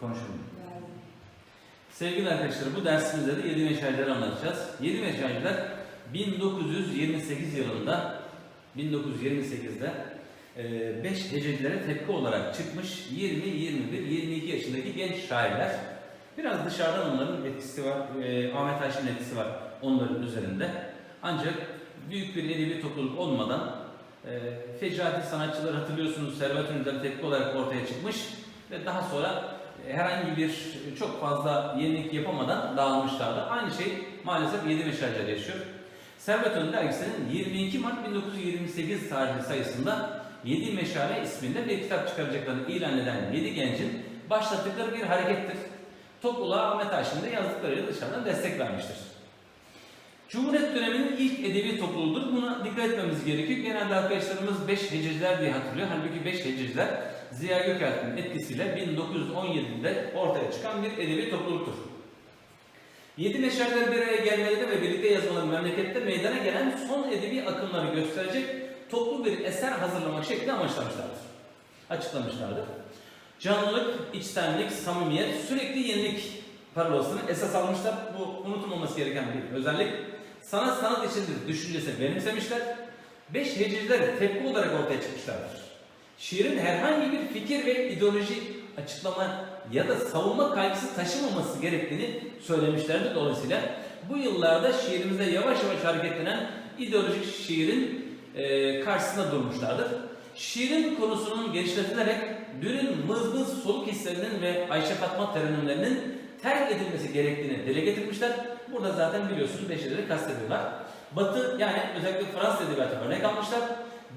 Konuşun. Sevgili arkadaşlar bu dersimizde de 7 meşaleleri anlatacağız. 7 meşaleler 1928 yılında 1928'de 5 hececilere tepki olarak çıkmış 20, 21, 22 yaşındaki genç şairler. Biraz dışarıdan onların etkisi var, e, Ahmet Haşim'in etkisi var onların üzerinde. Ancak büyük bir edebi topluluk olmadan e, Fecati sanatçıları hatırlıyorsunuz Servet Ünlü'den tepki olarak ortaya çıkmış ve daha sonra herhangi bir çok fazla yenilik yapamadan dağılmışlardı. Aynı şey maalesef 7 meşaleler yaşıyor. Servet dergisinin 22 Mart 1928 tarihli sayısında 7 Meşale isminde bir kitap çıkaracaklarını ilan eden 7 gencin başlattıkları bir harekettir. Topluluğa Ahmet Haşim de yazdıklarıyla dışarıdan destek vermiştir. Cumhuriyet döneminin ilk edebi topluluğudur. Buna dikkat etmemiz gerekiyor. Genelde arkadaşlarımız 5 hececiler diye hatırlıyor. Halbuki 5 hececiler Ziya Gökalp'in etkisiyle 1917'de ortaya çıkan bir edebi topluluktur. Yedi meşaleler bir araya gelmeleri ve birlikte yazmaları memlekette meydana gelen son edebi akımları gösterecek toplu bir eser hazırlamak şeklinde amaçlamışlardır. Açıklamışlardır. Canlılık, içtenlik, samimiyet, sürekli yenilik parolasını esas almışlar. Bu unutulmaması gereken bir özellik. Sanat sanat içindir düşüncesi benimsemişler. Beş hececiler tepki olarak ortaya çıkmışlardır. Şiirin herhangi bir fikir ve ideoloji açıklama ya da savunma kaygısı taşımaması gerektiğini söylemişlerdi. Dolayısıyla bu yıllarda şiirimizde yavaş yavaş hareketlenen ideolojik şiirin karşısında durmuşlardır. Şiirin konusunun genişletilerek dünün mızmız soluk hislerinin ve Ayşe Fatma terenimlerinin terk edilmesi gerektiğini dile getirmişler. Burada zaten biliyorsunuz beşleri kastediyorlar. Batı yani özellikle Fransız edebiyatı örnek almışlar.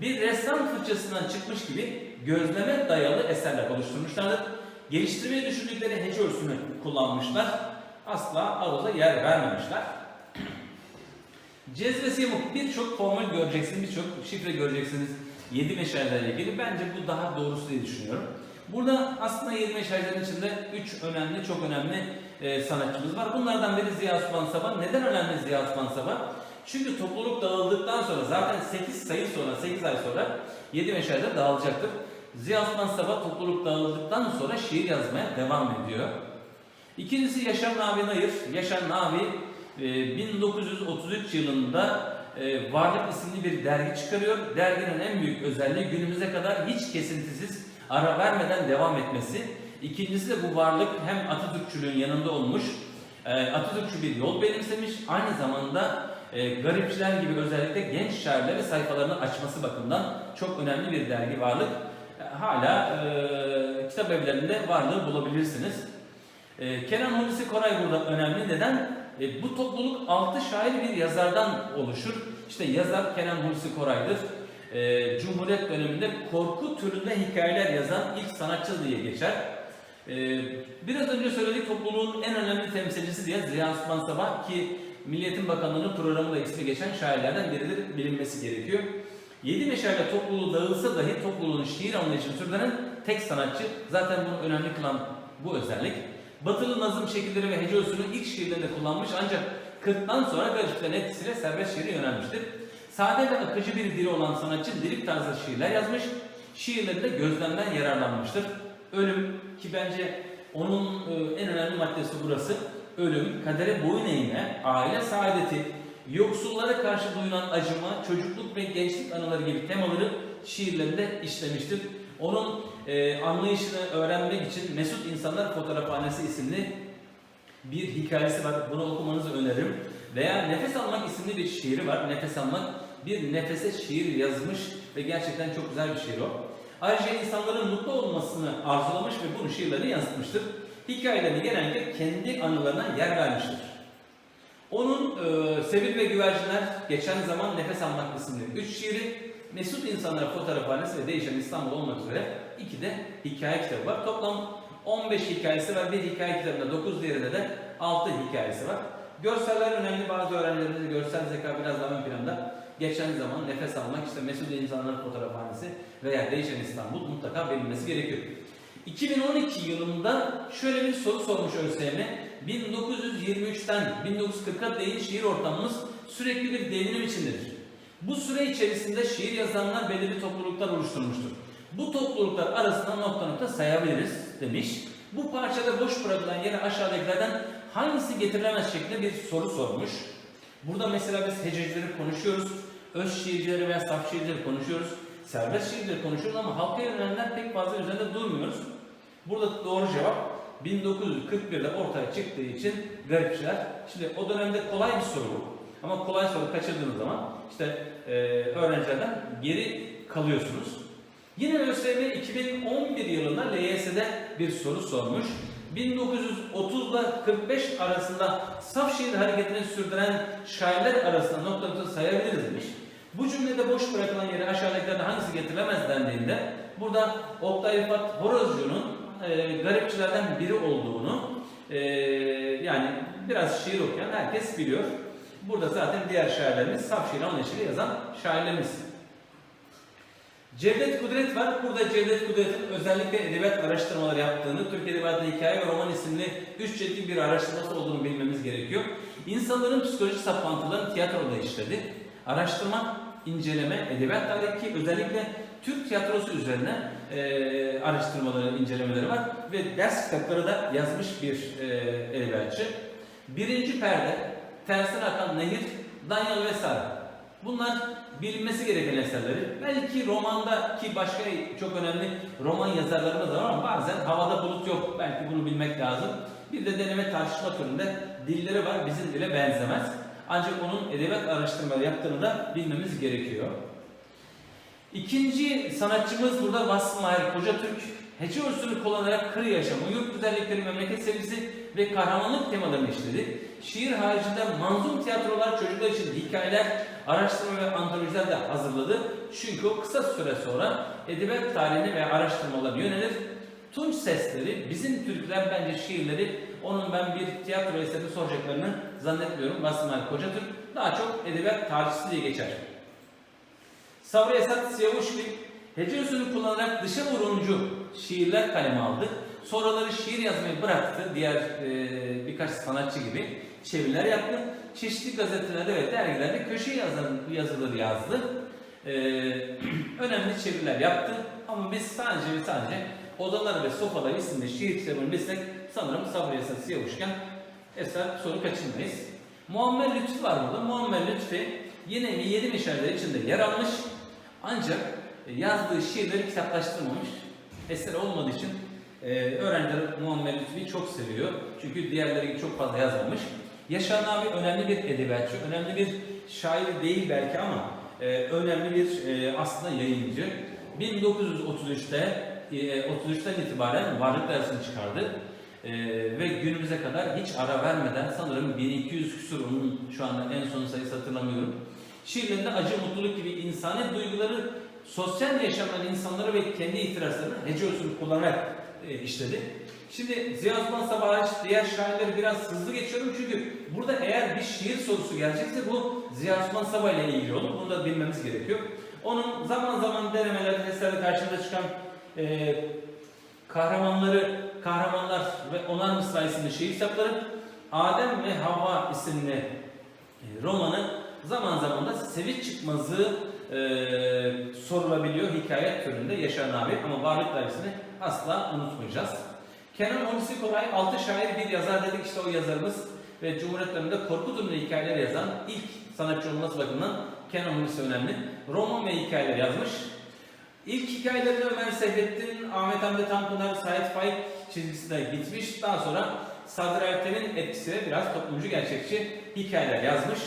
Bir ressam fırçasından çıkmış gibi gözleme dayalı eserler oluşturmuşlardır. Geliştirmeyi düşündükleri hece ölçüsünü kullanmışlar. Asla arıza yer vermemişler. Cezvesi yamuk birçok formül göreceksiniz, birçok şifre göreceksiniz 7 meşalelerle ilgili. Bence bu daha doğrusu diye düşünüyorum. Burada aslında 7 meşalelerin içinde 3 önemli, çok önemli e, sanatçımız var. Bunlardan biri Ziya Osman Sabah. Neden önemli Ziya Osman Sabah? Çünkü topluluk dağıldıktan sonra zaten 8 sayı sonra, 8 ay sonra 7 meşaleler dağılacaktır. Ziya Osman Sabah topluluk dağıldıktan sonra şiir yazmaya devam ediyor. İkincisi Yaşar Navi Nayır. Yaşar Navi e, 1933 yılında e, Varlık isimli bir dergi çıkarıyor. Derginin en büyük özelliği günümüze kadar hiç kesintisiz ara vermeden devam etmesi. İkincisi de bu varlık hem Atatürkçülüğün yanında olmuş, e, Atatürkçü bir yol benimsemiş, aynı zamanda e, garipçiler gibi özellikle genç şairlere sayfalarını açması bakımından çok önemli bir dergi varlık. E, hala e, kitap evlerinde varlığı bulabilirsiniz. E, Kenan Hulusi Koray burada önemli. Neden? E, bu topluluk altı şair bir yazardan oluşur. İşte yazar Kenan Hulusi Koray'dır. E, Cumhuriyet döneminde korku türünde hikayeler yazan ilk sanatçı diye geçer. E, biraz önce söyledik topluluğun en önemli temsilcisi diye Ziya Osman Sabah ki Milliyetin Bakanlığı'nın programında ismi geçen şairlerden biridir bilinmesi gerekiyor. Yedi Meşale topluluğu dağılsa dahi topluluğun şiir anlayışını sürdüren tek sanatçı. Zaten bunu önemli kılan bu özellik. Batılı nazım şekilleri ve hece ölçüsünü ilk şiirlerinde kullanmış ancak 40'tan sonra garipçilerin etkisiyle serbest şiire yönelmiştir. Sade ve akıcı bir dili olan sanatçı lirik tarzda şiirler yazmış, şiirlerinde gözlemden yararlanmıştır. Ölüm ki bence onun e, en önemli maddesi burası. Ölüm, kadere boyun eğme, aile saadeti, yoksullara karşı duyulan acıma, çocukluk ve gençlik anıları gibi temaları şiirlerinde işlemiştir. Onun e, anlayışını öğrenmek için Mesut İnsanlar Fotoğrafhanesi isimli bir hikayesi var. Bunu okumanızı öneririm. Veya Nefes Almak isimli bir şiiri var. Nefes Almak bir nefese şiir yazmış ve gerçekten çok güzel bir şiir o. Ayrıca insanların mutlu olmasını arzulamış ve bunu şiirlerine yansıtmıştır. Hikayelerini genellikle kendi anılarına yer vermiştir. Onun e, Sevil ve Güvercinler, Geçen Zaman Nefes Almak isimli 3 şiiri, Mesut İnsanlar Fotoğrafhanesi ve Değişen İstanbul olmak üzere iki de hikaye kitabı var. Toplam 15 hikayesi var. Bir hikaye kitabında 9 diğerinde de 6 hikayesi var. Görseller önemli. Bazı öğrencilerimizde görsel zeka biraz daha ön planda. Geçen zaman nefes almak, işte Mesudiye İnsanlar Fotoğrafhanesi veya Değişen İstanbul mutlaka bilinmesi gerekiyor. 2012 yılında şöyle bir soru sormuş ÖSYM. 1923'ten 1940'a değin şiir ortamımız sürekli bir devrim içindedir. Bu süre içerisinde şiir yazanlar belirli topluluklar oluşturmuştur. Bu topluluklar arasında nokta nokta sayabiliriz demiş. Bu parçada boş bırakılan yere aşağıdakilerden hangisi getirilemez şeklinde bir soru sormuş. Burada mesela biz hececileri konuşuyoruz. Öz şiircileri veya saf şiircileri konuşuyoruz. Serbest şiircileri konuşuyoruz ama halka yönelenler pek fazla üzerinde durmuyoruz. Burada doğru cevap 1941'de ortaya çıktığı için garipçiler. Şimdi o dönemde kolay bir soru. Ama kolay soru kaçırdığınız zaman işte e, öğrencilerden geri kalıyorsunuz. Yine ÖSYM 2011 yılında LYS'de bir soru sormuş. 1930 ile 45 arasında saf şiir hareketini sürdüren şairler arasında nokta nokta sayabiliriz demiş. Bu cümlede boş bırakılan yere aşağıdakilerden hangisi getirilemez dendiğinde burada Oktay Rıfat Horozcu'nun e, garipçilerden biri olduğunu e, yani biraz şiir okuyan herkes biliyor. Burada zaten diğer şairlerimiz saf şiir anlayışıyla yazan şairlerimiz. Cevdet Kudret var. Burada Cevdet Kudret'in özellikle edebiyat araştırmaları yaptığını, Türk Edebiyatı Hikaye ve Roman isimli üç ciltlik bir araştırması olduğunu bilmemiz gerekiyor. İnsanların psikolojik saplantılarını tiyatroda işledi. Araştırma, inceleme, edebiyat tarihi özellikle Türk tiyatrosu üzerine e, araştırmaları, incelemeleri var ve ders kitapları da yazmış bir e, edebiyatçı. Birinci perde, tersine akan nehir, Danyal ve Sara. Bunlar bilinmesi gereken eserleri. Belki romanda ki başka çok önemli roman yazarlarımız var ama bazen havada bulut yok. Belki bunu bilmek lazım. Bir de deneme tartışma türünde dilleri var. Bizim dile benzemez. Ancak onun edebiyat araştırmaları yaptığını da bilmemiz gerekiyor. İkinci sanatçımız burada Vasfı Mahir Kocatürk. Hece usulü kullanarak kır yaşamı, yurt güzellikleri, memleket sevgisi ve kahramanlık temalarını işledi. Şiir haricinde manzum tiyatrolar, çocuklar için hikayeler, araştırma ve antolojiler de hazırladı. Çünkü o kısa süre sonra edebiyat tarihine ve araştırmalarına yönelir. Tunç sesleri, bizim Türkler bence şiirleri, onun ben bir tiyatro eseri soracaklarını zannetmiyorum. Vasfı Mahir Kocatürk daha çok edebiyat tarihçisi diye geçer. Sabri Esat Siyavuşki hece usulü kullanarak dışa vurumcu şiirler kaleme aldı. Sonraları şiir yazmayı bıraktı. Diğer e, birkaç sanatçı gibi çeviriler yaptı. Çeşitli gazetelerde ve dergilerde köşe yazan, yazıları yazdı. E, önemli çeviriler yaptı. Ama biz sadece ve sadece Odalar ve Sofalar isimli şiir kitabını bilsek sanırım Sabri Esat Siyavuşken eser soru kaçırmayız. Muammer Lütfi var burada. Muammer Lütfi yine yedi meşaleler içinde yer almış. Ancak e, yazdığı şiirleri kitaplaştırmamış. Eser olmadığı için e, öğrenciler Muammer Lütfi'yi çok seviyor. Çünkü diğerleri gibi çok fazla yazmamış. Yaşar Nami önemli bir edebiyatçı, önemli bir şair değil belki ama e, önemli bir aslında yayıncı. 1933'te e, 33'ten itibaren varlık dersini çıkardı. E, ve günümüze kadar hiç ara vermeden sanırım 1200 küsur onun şu anda en son sayısı hatırlamıyorum. Şiirlerinde acı, mutluluk gibi insani duyguları, sosyal yaşamdan insanları ve kendi ihtiraslarını hece usulü kullanarak e, işledi. Şimdi Ziya Osman Sabah diğer şairleri biraz hızlı geçiyorum çünkü burada eğer bir şiir sorusu gelecekse bu Ziya Osman Sabah ile ilgili olur. Bunu da bilmemiz gerekiyor. Onun zaman zaman denemelerde vesaire karşımıza çıkan e, kahramanları, kahramanlar ve mısra isimli şiir kitapları Adem ve Havva isimli e, romanı zaman zaman da sevinç çıkmazı e, sorulabiliyor hikaye türünde Yaşar Nabi ama varlık dairesini asla unutmayacağız. Kenan Hulusi Koray altı şair bir yazar dedik işte o yazarımız ve Cumhuriyet döneminde korku türünde hikayeler yazan ilk sanatçı olması bakımından Kenan Hulusi önemli. Roman ve hikayeler yazmış. İlk hikayelerinde Ömer Seyfettin, Ahmet Hamdi Tanpınar, Sait Faik çizgisi de gitmiş. Daha sonra Sadri Ertem'in etkisiyle biraz toplumcu gerçekçi hikayeler yazmış.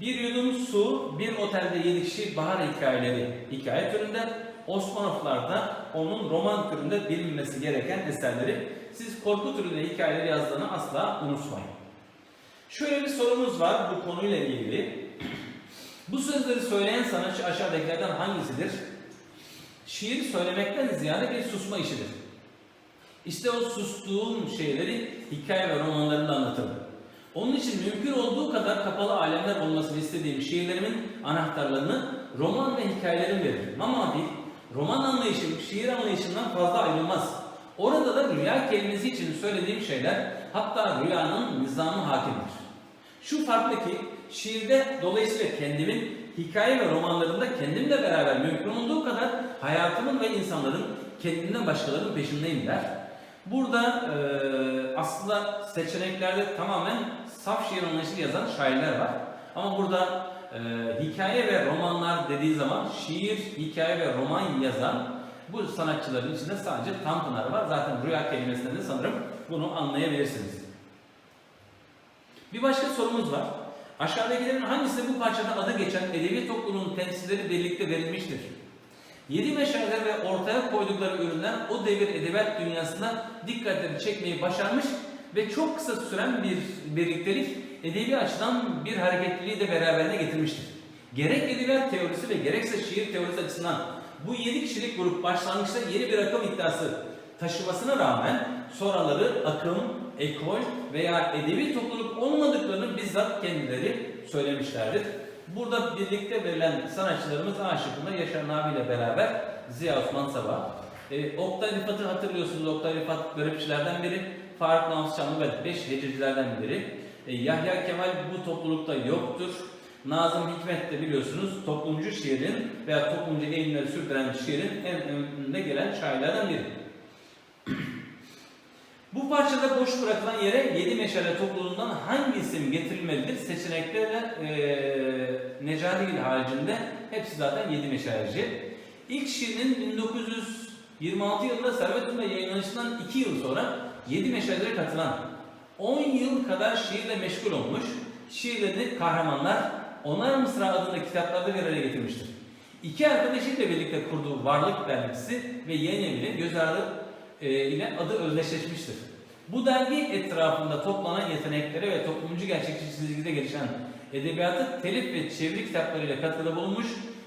Bir yudum su, bir otelde yedi kişi bahar hikayeleri hikaye türünde. Osmanovlar'da onun roman türünde bilinmesi gereken eserleri. Siz korku türünde hikayeleri yazdığını asla unutmayın. Şöyle bir sorumuz var bu konuyla ilgili. Bu sözleri söyleyen sanatçı aşağıdakilerden hangisidir? Şiir söylemekten ziyade bir susma işidir. İşte o sustuğum şeyleri hikaye ve romanlarında anlatırım. Onun için mümkün olduğu kadar kapalı alemler olmasını istediğim şiirlerimin anahtarlarını roman ve hikayelerim veririm. Ama değil, roman anlayışım şiir anlayışından fazla ayrılmaz. Orada da rüya kelimesi için söylediğim şeyler hatta rüyanın nizamı hakimdir. Şu farklı ki şiirde dolayısıyla kendimin hikaye ve romanlarında kendimle beraber mümkün olduğu kadar hayatımın ve insanların kendinden başkalarının peşindeyim der. Burada e, aslında seçeneklerde tamamen saf şiir anlayışı yazan şairler var. Ama burada e, hikaye ve romanlar dediği zaman şiir, hikaye ve roman yazan bu sanatçıların içinde sadece Tanpınar var. Zaten rüya kelimesinden de sanırım bunu anlayabilirsiniz. Bir başka sorumuz var. Aşağıdakilerin hangisi bu parçada adı geçen edebi topluluğun temsilleri birlikte verilmiştir? Yedi meşaleler ve ortaya koydukları ürünler o devir edebiyat dünyasında dikkatleri çekmeyi başarmış ve çok kısa süren bir birliktelik edebi açıdan bir hareketliliği de beraberine getirmiştir. Gerek edebiyat teorisi ve gerekse şiir teorisi açısından bu yedi kişilik grup başlangıçta yeni bir akım iddiası taşımasına rağmen sonraları akım, ekol veya edebi topluluk olmadıklarını bizzat kendileri söylemişlerdir. Burada birlikte verilen sanatçılarımız A şıkkında Yaşar Nabi ile beraber Ziya Osman Sabah. E, Oktay Rıfat'ı hatırlıyorsunuz. Oktay Rıfat garipçilerden biri. Faruk Nafız Çamlıbel 5 hececilerden biri. E, Yahya Kemal bu toplulukta yoktur. Nazım Hikmet de biliyorsunuz toplumcu şiirin veya toplumcu eğilimleri sürdüren şiirin en önünde gelen şairlerden biri. Bu parçada boş bırakılan yere yedi meşale topluluğundan hangi isim getirilmelidir? Seçeneklerle e, Necadigil haricinde hepsi zaten yedi meşaleci. İlk şiirinin 1926 yılında Servet-ül yayınlanışından 2 yıl sonra yedi meşalelere katılan 10 yıl kadar şiirle meşgul olmuş, şiirlerini kahramanlar Onar Mısra adında kitaplarda bir araya getirmiştir. İki arkadaşıyla birlikte kurduğu Varlık dergisi ve yayın eviyle göz ardı e, ile adı özdeşleşmiştir. Bu dergi etrafında toplanan yeteneklere ve toplumcu gerçekçi çizgide gelişen edebiyatı telif ve çeviri kitaplarıyla katkıda bulunmuş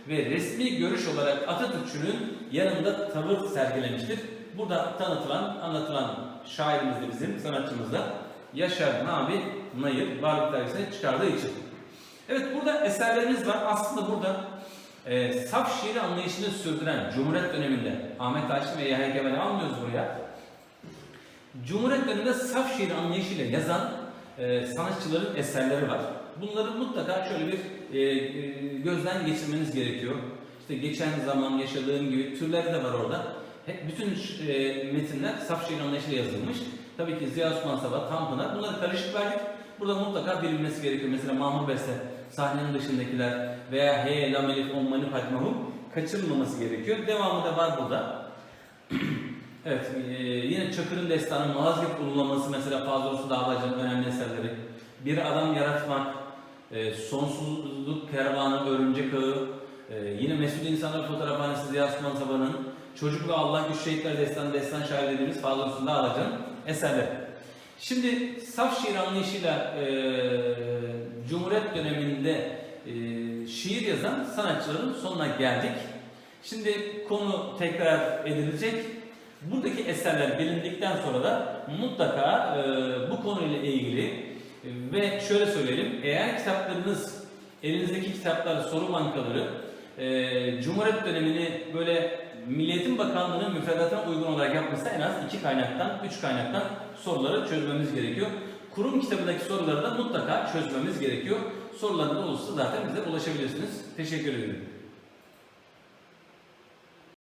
ve resmi görüş olarak Atatürkçülüğün yanında tavır sergilemiştir. Burada tanıtılan, anlatılan şairimiz de bizim, sanatçımız da Yaşar Nabi Nayır Varlık Dergisi'ne çıkardığı için. Evet burada eserlerimiz var. Aslında burada e, saf şiiri anlayışını sürdüren Cumhuriyet döneminde Ahmet Haşim ve Yahya Kemal'i almıyoruz buraya. Cumhuriyet döneminde saf şiir anlayışıyla yazan e, sanatçıların eserleri var. Bunları mutlaka şöyle bir e, e, gözden geçirmeniz gerekiyor. İşte geçen zaman yaşadığım gibi türleri de var orada. Bütün e, metinler saf şiir anlayışıyla yazılmış. Tabii ki Ziya Osman Sabah, Tanpınar bunları karışık verdik. Burada mutlaka bilinmesi gerekiyor. Mesela Mahmur Beste, sahnenin dışındakiler veya He, Lam, Elif, On, Mani, Fatmahum kaçırılmaması gerekiyor. Devamı da var burada. evet, e, yine Çakır'ın destanı, Malazgirt ululaması mesela Fazıl Olsun Dağlıcı'nın önemli eserleri. Bir adam yaratmak, e, sonsuzluk kervanı, örümcek ağı, e, yine Mesut İnsanlar Fotoğrafhanesi Ziya Osman Sabah'ın Çocuk ve Allah Güç Şehitler Destanı, Destan şair dediğimiz Fazıl Olsun Dağlıcı'nın eserleri. Şimdi saf şiir anlayışıyla e, Cumhuriyet döneminde e, şiir yazan sanatçıların sonuna geldik. Şimdi konu tekrar edilecek. Buradaki eserler bilindikten sonra da mutlaka e, bu konuyla ilgili ve şöyle söyleyelim, eğer kitaplarınız, elinizdeki kitaplar, soru bankaları e, Cumhuriyet dönemini böyle Milliyetin Bakanlığı'nın müfredatına uygun olarak yapmışsa en az iki kaynaktan, üç kaynaktan soruları çözmemiz gerekiyor. Kurum kitabındaki soruları da mutlaka çözmemiz gerekiyor. Sorularınız olursa zaten bize ulaşabilirsiniz. Teşekkür ederim.